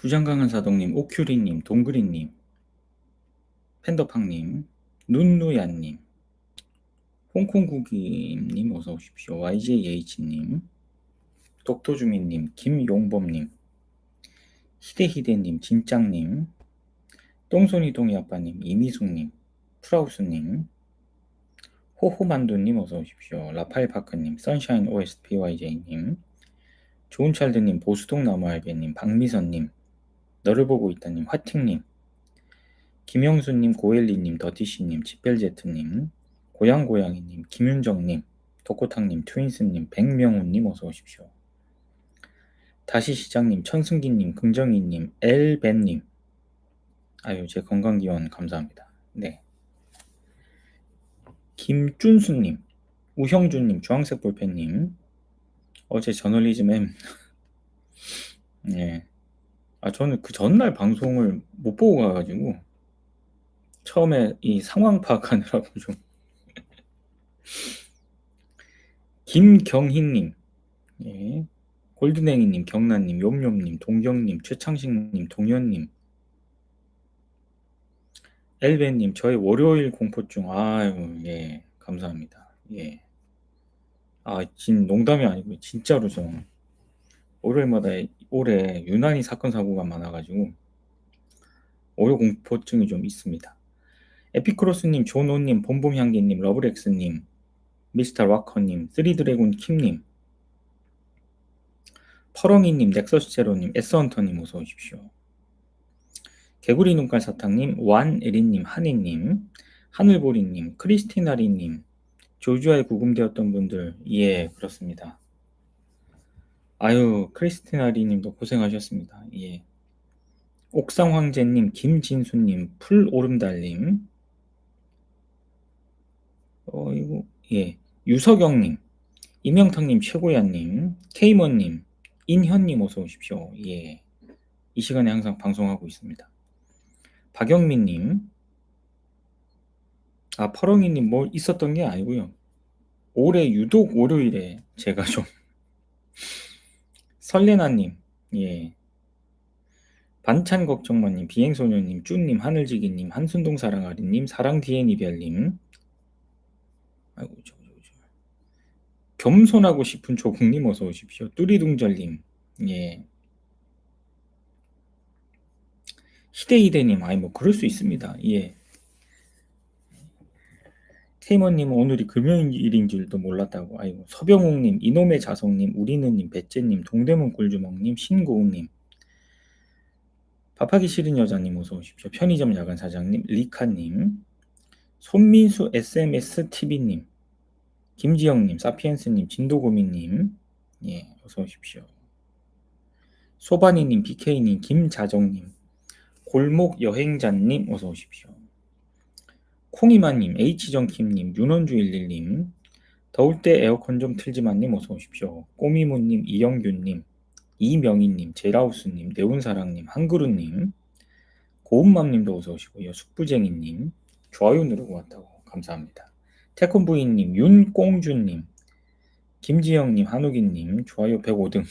부장강한 사동님, 오큐리님, 동그리님, 팬더팡님, 눈누야님, 홍콩국이님 어서 오십시오. YJH님, 독토주민님, 김용범님, 히데히데님, 진짱님, 똥손이 동이 아빠님, 이미숙님, 프라우스님, 호호만두님 어서 오십시오. 라파엘 파크님, 선샤인 OSPYJ님, 좋은 찰드님, 보수동 나무알배님, 박미선님, 너를 보고 있다님, 화팅님, 김영수님, 고엘리님, 더티씨님, 집벨제트님, 고양고양이님, 김윤정님, 독고탕님, 트윈스님, 백명훈님 어서 오십시오. 다시 시장님, 천승기님, 긍정이님, 엘벤님, 아유 제 건강기원 감사합니다. 네. 김준수님, 우형준님, 주황색 볼펜님, 어제 저널리즘 M, 예. 아 저는 그 전날 방송을 못 보고 가 가지고 처음에 이 상황 파악하느라고 좀 김경희 님, 예. 골드냉이 님, 경란 님, 욤욤 님, 동경 님, 최창식 님, 동현 님, 엘벤님, 저의 월요일 공포증, 아유, 예, 감사합니다. 예. 아, 진 농담이 아니고 진짜로 좀 월요일마다 올해 유난히 사건 사고가 많아가지고 월요 공포증이 좀 있습니다. 에피크로스님, 존오님, 봄봄향기님, 러브렉스님, 미스터 락커님, 쓰리드래곤 킴님, 퍼렁이님, 넥서스 제로님, 에스헌터님 어서 오십시오. 개구리 눈깔 사탕님, 완에리님, 한이님, 하늘보리님, 크리스티나리님, 조주아에 구금되었던 분들, 예, 그렇습니다. 아유, 크리스티나 리님도 고생하셨습니다. 예. 옥상 황제님, 김진수님, 풀 오름달님, 어, 이거, 예. 유석영님, 이명탁님, 최고야님, 케이먼님, 인현님 어서 오십시오. 예. 이 시간에 항상 방송하고 있습니다. 박영민님, 아, 퍼렁이님 뭐 있었던 게 아니고요. 올해 유독 월요일에 제가 좀 설레나님, 예. 반찬 걱정마님, 비행소녀님, 쭈님, 하늘지기님, 한순동 사랑아리님, 사랑 디엔 이별님, 아이고 저, 저, 저. 겸손하고 싶은 조국님 어서 오십시오. 뚜리둥절님, 예. 히데히데님, 아이 뭐 그럴 수 있습니다. 예. 테이머님은 오늘이 금요일인 줄도 몰랐다고. 아이고 서병욱님, 이놈의 자성님, 우리는님, 배째님, 동대문 꿀주먹님, 신고은님, 밥하기 싫은 여자님 어서 오십시오. 편의점 야간 사장님, 리카님, 손민수 SMS TV님, 김지영님, 사피엔스님, 진도고미님, 예, 어서 오십시오. 소바니님, BK님, 김자정님, 골목 여행자님, 어서 오십시오. 콩이마님, H정킴님, 윤원주11님, 더울 때 에어컨 좀 틀지만님 어서 오십시오. 꼬미무님, 이영균님, 이명희님, 제라우스님, 네온사랑님, 한그루님, 고운맘님도 어서 오시고요. 숙부쟁이님, 좋아요 누르고 왔다고 감사합니다. 태권부인님, 윤꽁준님, 김지영님, 한우기님, 좋아요 105등.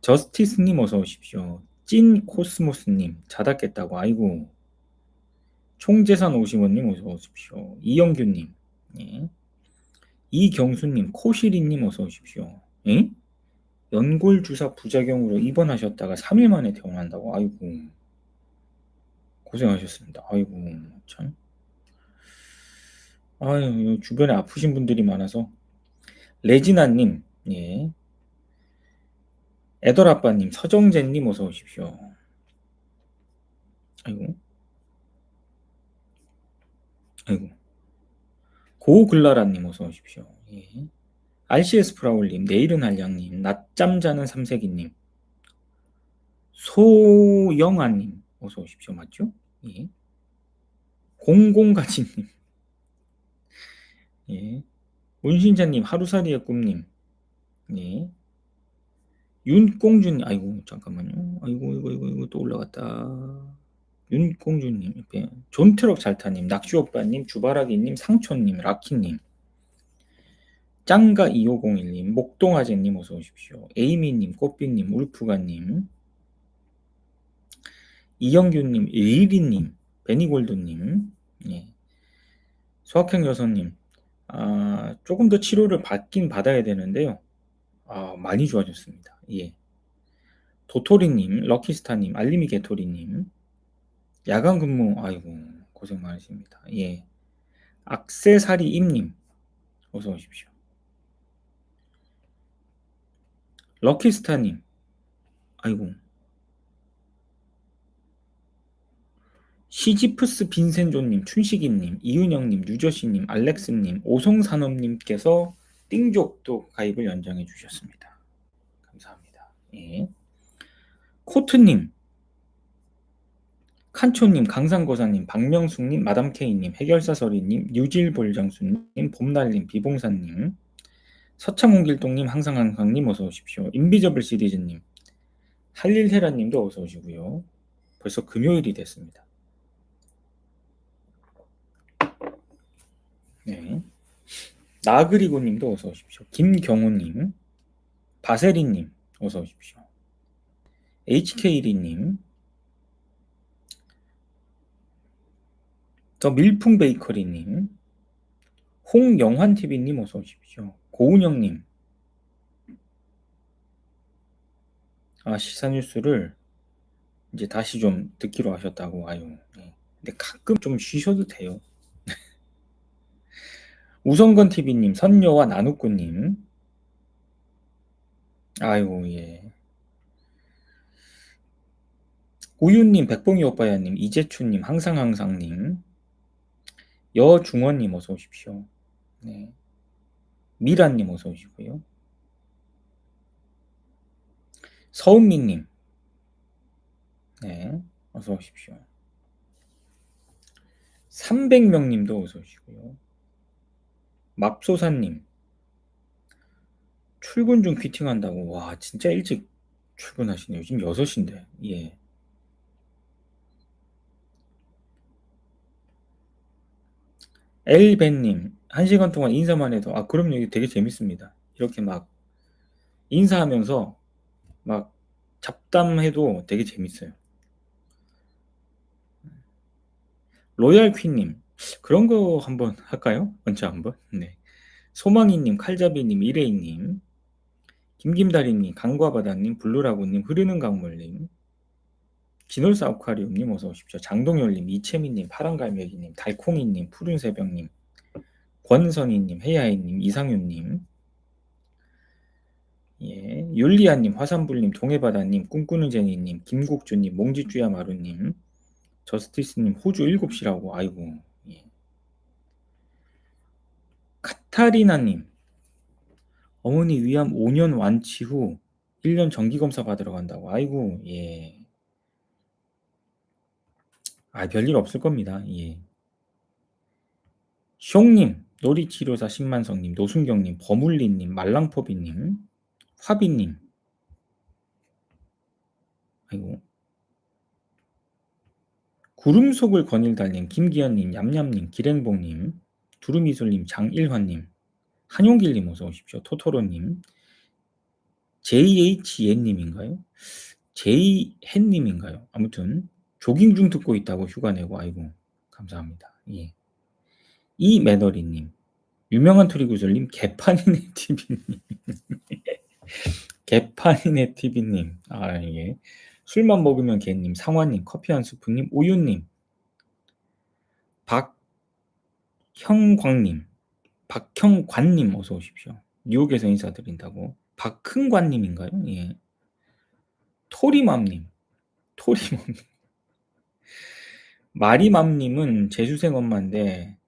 저스티스님 어서 오십시오. 찐 코스모스님, 자다 깼다고, 아이고. 총재산 오시원님 어서 오십시오. 이영규님, 예. 이경수님, 코시리님 어서 오십시오. 예? 연골 주사 부작용으로 입원하셨다가 3일 만에 퇴원한다고, 아이고. 고생하셨습니다. 아이고, 참. 아유, 주변에 아프신 분들이 많아서. 레지나님, 예. 애덜아빠님, 서정재님 어서 오십시오. 아이고. 아이고. 고글라라님 어서 오십시오. 예. RCS 프라울님, 내일은 한량님, 낮잠 자는 삼색이님, 소영아님 어서 오십시오. 맞죠? 예. 공공가지님, 예. 문신자님, 하루살이의 꿈님, 예. 윤공준, 아이고 잠깐만요. 아이고 이거 이거 이거 또 올라갔다. 윤공주님, 존트럭 잘타님, 낙슈오빠님, 주바라기님, 상초님, 라키님, 짱가 2501님, 목동아재님 어서 오십시오. 에이미님, 꽃비님, 울프가님, 이영규님, 일리님, 베니골드님, 예. 수학행 여선님, 아, 조금 더 치료를 받긴 받아야 되는데요. 아, 많이 좋아졌습니다. 예. 도토리님, 럭키스타님, 알림이 개토리님, 야간 근무, 아이고, 고생 많으십니다. 예. 악세사리 임님, 어서 오십시오. 럭키스타님, 아이고. 시지프스 빈센조님, 춘식이님, 이윤영님, 유저씨님, 알렉스님, 오성산업님께서 띵족도 가입을 연장해 주셨습니다. 감사합니다. 예. 코트님, 칸초님, 강상고사님, 박명숙님, 마담케이님, 해결사서리님, 유질볼장수님, 봄날님, 비봉사님, 서창홍길동님, 항상항상님 어서 오십시오. 인비저블 시리즈님, 할릴헤라님도 어서 오시고요. 벌써 금요일이 됐습니다. 네. 나그리고님도 어서 오십시오. 김경호님, 바세리님 어서 오십시오. HK1님, 더 밀풍 베이커리님, 홍영환 TV님 어서 오십시오. 고은영님, 아 시사 뉴스를 이제 다시 좀 듣기로 하셨다고 아유. 네. 근데 가끔 좀 쉬셔도 돼요. 우성건 TV님, 선녀와 나누꾸님, 아이고 예. 우유님, 백봉이 오빠야님, 이재춘님, 항상항상님, 여중원님 어서 오십시오. 네. 미라님 어서 오시고요. 서은미님, 네, 어서 오십시오. 300명님도 어서 오시고요. 맙소사님, 출근 중 퀴팅한다고. 와, 진짜 일찍 출근하시네요. 지금 6시인데. 예. 엘벤님, 한 시간 동안 인사만 해도, 아, 그럼요. 이게 되게 재밌습니다. 이렇게 막 인사하면서 막 잡담해도 되게 재밌어요. 로얄 퀸님, 그런 거 한번 할까요? 먼저 한번. 네. 소망이님, 칼잡이님, 이레이님, 김김다리님, 강과바다님, 블루라고님, 흐르는 강물님, 기놀사 아쿠아리움님 어서 오십시오. 장동열님, 이채민님, 파란갈매기님, 달콩이님, 푸른새벽님, 권선희님, 해야이님, 이상윤님, 예, 율리아님, 화산불님, 동해바다님, 꿈꾸는 제니님, 김국주님, 몽지주야 마루님, 저스티스님, 호주 7시라고, 아이고, 예. 카타리나님, 어머니 위암 5년 완치 후 1년 정기검사 받으러 간다고, 아이고, 예. 아, 별일 없을 겁니다, 예. 숑님, 놀이치료사 신만성님, 노순경님, 버물리님, 말랑포비님, 화비님, 아이고, 구름 속을 거닐달님, 김기현님, 얌얌님, 기랭봉님, 두루미술님, 장일환님, 한용길님 어서 오십시오. 토토로님, JHN님인가요? JHN님인가요? 아무튼 조깅 중 듣고 있다고 휴가 내고 아이고 감사합니다. 예. 이 매너리님, 유명한 투리구슬님, 개판이네 TV님, 개판이네 TV님, 아 예. 술만 먹으면 개님, 상환님, 커피 한 스푼님, 우유님, 박형광님, 박형관님 어서 오십시오. 뉴욕에서 인사드린다고. 박흥관님인가요? 예. 토리맘님, 토리맘님. 마리맘님은 재수생 엄마인데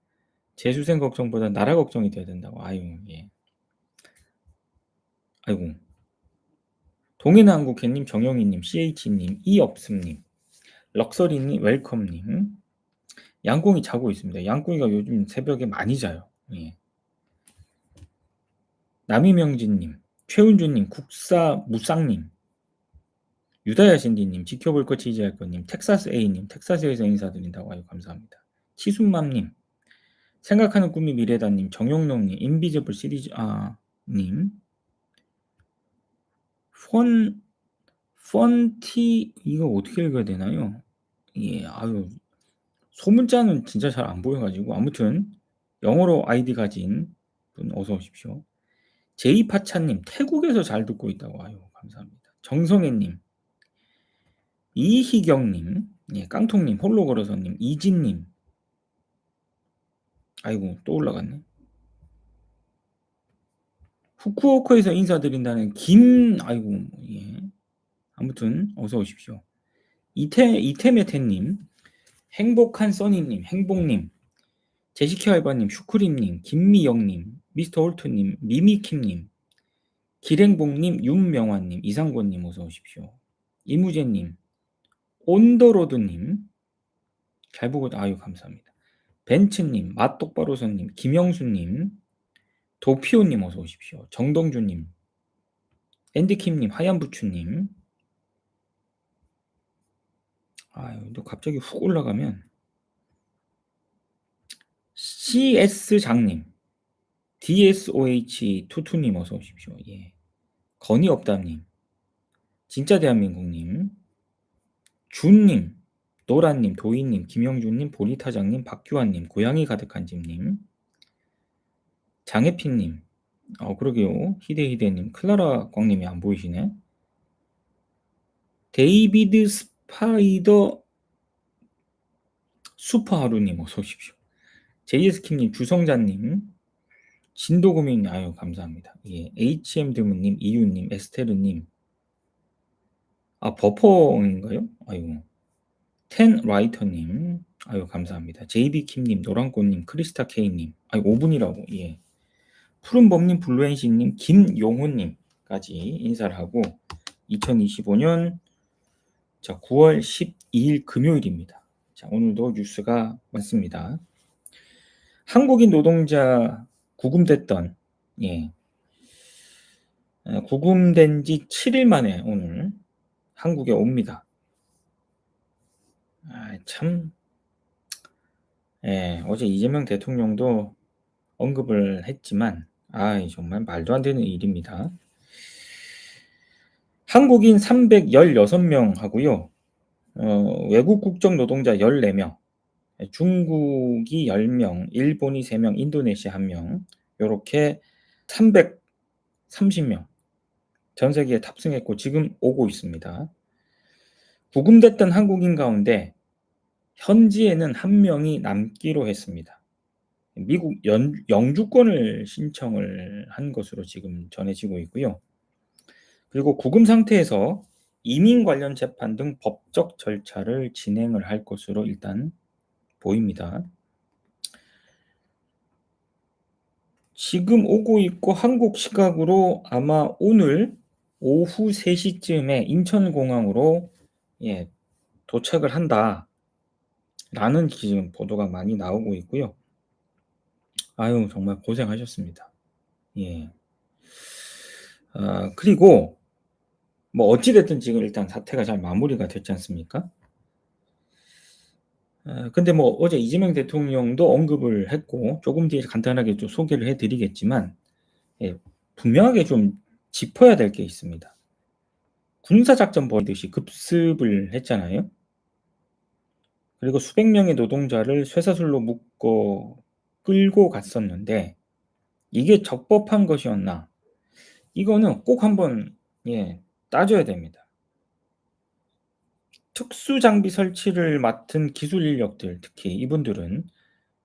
재수생 걱정보다 나라 걱정이 돼야 된다고. 아유, 예. 아이고. 동해나 한국회님, 정영희님, CH님, 이업슴님, 럭서리님, 웰컴님, 양궁이 자고 있습니다. 양궁이가 요즘 새벽에 많이 자요. 예. 남이명진님, 최은주님, 국사 무쌍님, 유다야 신디님, 지켜볼 것 지지할 것님, 텍사스 A님, 텍사스에서 인사드린다고 아유 감사합니다. 치순맘님, 생각하는 꿈이 미래다님, 정용롱님, 인비저블 시리즈 아님, 펀 펀티 이거 어떻게 읽어야 되나요? 예, 아유 소문자는 진짜 잘 안 보여가지고 아무튼 영어로 아이디 가진 분 어서 오십시오. 제이파차님 태국에서 잘 듣고 있다고 아유 감사합니다. 정성애님, 이희경님, 예, 깡통님, 홀로 걸어서님, 이진님, 아이고 또 올라갔네. 후쿠오카에서 인사드린다는 김 아이고 예. 아무튼 어서 오십시오. 이태 이태메테님, 행복한 써니님, 행복님, 제시키 알바님, 슈크림님, 김미영님, 미스터 홀트님, 미미킴님, 길행복님, 윤명환님, 이상권님 어서 오십시오. 이무재님, 온더로드님, 잘 보고 아유 감사합니다. 벤츠님, 맛똑바로서님, 김영수님, 도피오님 어서 오십시오. 정동주님, 앤디킴님, 하얀부추님, 아유, 또 갑자기 훅 올라가면 CS 장님, DSOH 투투님 어서 오십시오. 예. 건이 없다님, 진짜 대한민국님, 준님, 노란님, 도희님, 김영준님, 보리타장님, 박규환님, 고양이 가득한 집님, 장혜핀님, 어 그러게요. 희대희대님, 클라라 광님이 안 보이시네. 데이비드 스파이더 슈퍼하루님 어서 오십시오. 제이스킴님, 주성자님, 진도구민 아유 감사합니다. 예, HM 드문님, 이유님, 에스테르님, 아 버퍼인가요? 아유, 텐 라이터님, 아유 감사합니다. JB 킴님, 노랑꽃님, 크리스타 K님, 아유 5분이라고 예, 푸른범님, 블루엔시님, 김용훈님까지 인사를 하고 2025년 자 9월 12일 금요일입니다. 자 오늘도 뉴스가 많습니다. 한국인 노동자 구금됐던 예 어, 구금된 지 7일 만에 오늘 한국에 옵니다. 아, 참 예, 어제 이재명 대통령도 언급을 했지만 아 정말 말도 안 되는 일입니다. 한국인 316명 하고요. 어, 외국 국적 노동자 14명, 중국이 10명, 일본이 3명, 인도네시아 1명, 요렇게 330명 전 세계에 탑승했고 지금 오고 있습니다. 구금됐던 한국인 가운데 현지에는 한 명이 남기로 했습니다. 미국 연, 영주권을 신청을 한 것으로 지금 전해지고 있고요. 그리고 구금 상태에서 이민 관련 재판 등 법적 절차를 진행을 할 것으로 일단 보입니다. 지금 오고 있고 한국 시각으로 아마 오늘 오후 3시쯤에 인천공항으로 예, 도착을 한다. 라는 지금 보도가 많이 나오고 있고요. 아유, 정말 고생하셨습니다. 예. 아, 그리고 뭐 어찌됐든 지금 일단 사태가 잘 마무리가 됐지 않습니까? 아, 근데 뭐 어제 이재명 대통령도 언급을 했고 조금 뒤에 간단하게 좀 소개를 해드리겠지만 예, 분명하게 좀 짚어야 될 게 있습니다. 군사작전 벌이듯이 급습을 했잖아요. 그리고 수백 명의 노동자를 쇠사슬로 묶어 끌고 갔었는데 이게 적법한 것이었나? 이거는 꼭 한번 예, 따져야 됩니다. 특수 장비 설치를 맡은 기술 인력들, 특히 이분들은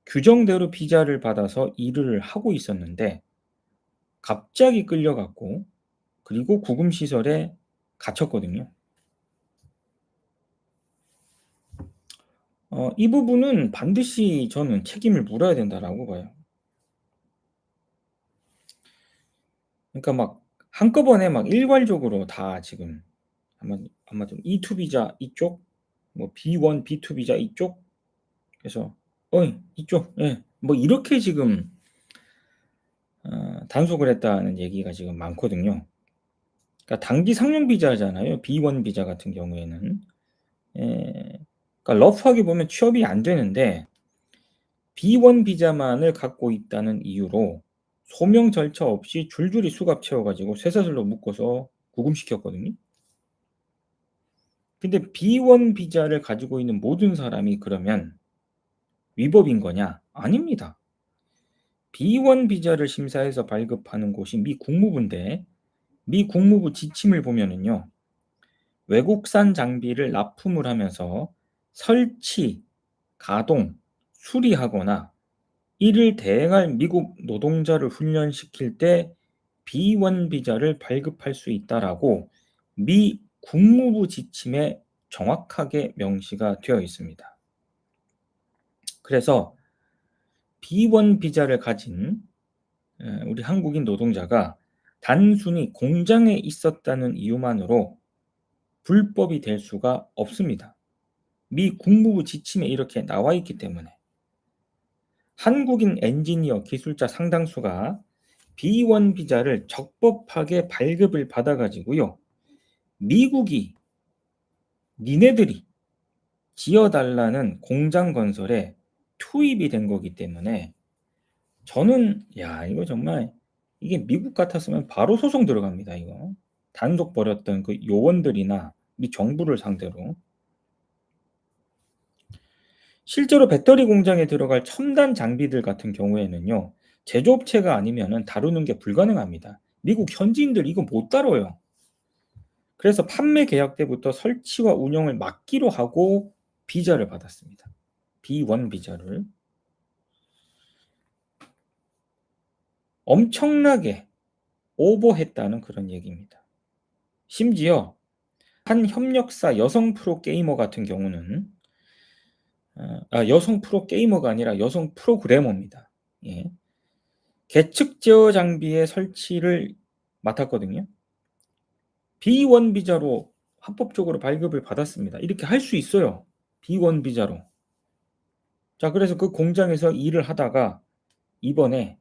규정대로 비자를 받아서 일을 하고 있었는데 갑자기 끌려갔고 그리고 구금 시설에 갇혔거든요. 어, 이 부분은 반드시 저는 책임을 물어야 된다라고 봐요. 그러니까 막 한꺼번에 막 일괄적으로 다 지금 아마 아마 좀 E2 비자 이쪽, 뭐 B1, B2 비자 이쪽, 그래서 어이 이쪽, 예, 뭐 이렇게 지금 어, 단속을 했다는 얘기가 지금 많거든요. 그러니까 단기 상용 비자잖아요. B1 비자 같은 경우에는. 예, 그러니까 러프하게 보면 취업이 안 되는데 B1 비자만을 갖고 있다는 이유로 소명 절차 없이 줄줄이 수갑 채워가지고 쇠사슬로 묶어서 구금시켰거든요. 근데 B1 비자를 가지고 있는 모든 사람이 그러면 위법인 거냐? 아닙니다. B1 비자를 심사해서 발급하는 곳이 미 국무부인데 미 국무부 지침을 보면은요. 외국산 장비를 납품을 하면서 설치, 가동, 수리하거나 이를 대행할 미국 노동자를 훈련시킬 때 B1 비자를 발급할 수 있다라고 미 국무부 지침에 정확하게 명시가 되어 있습니다. 그래서 B1 비자를 가진 우리 한국인 노동자가 단순히 공장에 있었다는 이유만으로 불법이 될 수가 없습니다. 미 국무부 지침에 이렇게 나와 있기 때문에 한국인 엔지니어 기술자 상당수가 B1 비자를 적법하게 발급을 받아가지고요. 미국이 니네들이 지어달라는 공장 건설에 투입이 된 거기 때문에 저는 야 이거 정말 이게 미국 같았으면 바로 소송 들어갑니다 이거. 단속 벌였던 그 요원들이나 미 정부를 상대로. 실제로 배터리 공장에 들어갈 첨단 장비들 같은 경우에는요 제조업체가 아니면은 다루는 게 불가능합니다. 미국 현지인들 이거 못 다뤄요. 그래서 판매 계약 때부터 설치와 운영을 맡기로 하고 비자를 받았습니다. B1 비자를 엄청나게 오버했다는 그런 얘기입니다. 심지어 한 협력사 여성 프로 게이머 같은 경우는 아, 여성 프로 게이머가 아니라 여성 프로그래머입니다. 예. 계측 제어 장비의 설치를 맡았거든요. B1 비자로 합법적으로 발급을 받았습니다. 이렇게 할 수 있어요. B1 비자로. 자, 그래서 그 공장에서 일을 하다가 이번에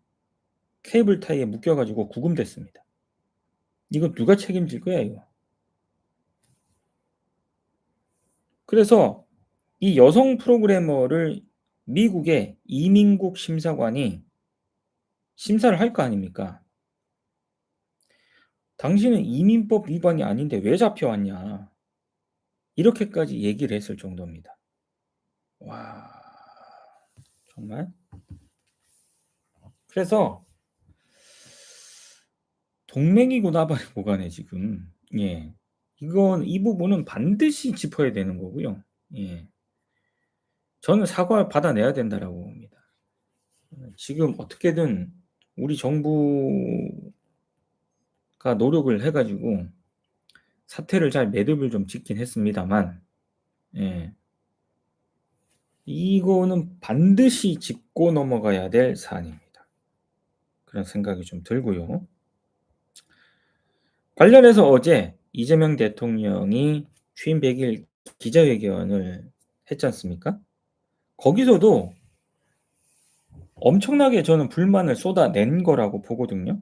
케이블 타이에 묶여가지고 구금됐습니다. 이거 누가 책임질 거야, 이거? 그래서 이 여성 프로그래머를 미국의 이민국 심사관이 심사를 할 거 아닙니까? 당신은 이민법 위반이 아닌데 왜 잡혀왔냐? 이렇게까지 얘기를 했을 정도입니다. 와. 정말. 그래서 동맹이구나 봐요 보관해 지금. 예. 이건 이 부분은 반드시 짚어야 되는 거고요. 예. 저는 사과를 받아내야 된다라고 봅니다. 지금 어떻게든 우리 정부가 노력을 해가지고 사태를 잘 매듭을 좀 짓긴 했습니다만, 예. 이거는 반드시 짚고 넘어가야 될 사안입니다. 그런 생각이 좀 들고요. 관련해서 어제 이재명 대통령이 취임 100일 기자회견을 했지 않습니까? 거기서도 엄청나게 저는 불만을 쏟아낸 거라고 보거든요.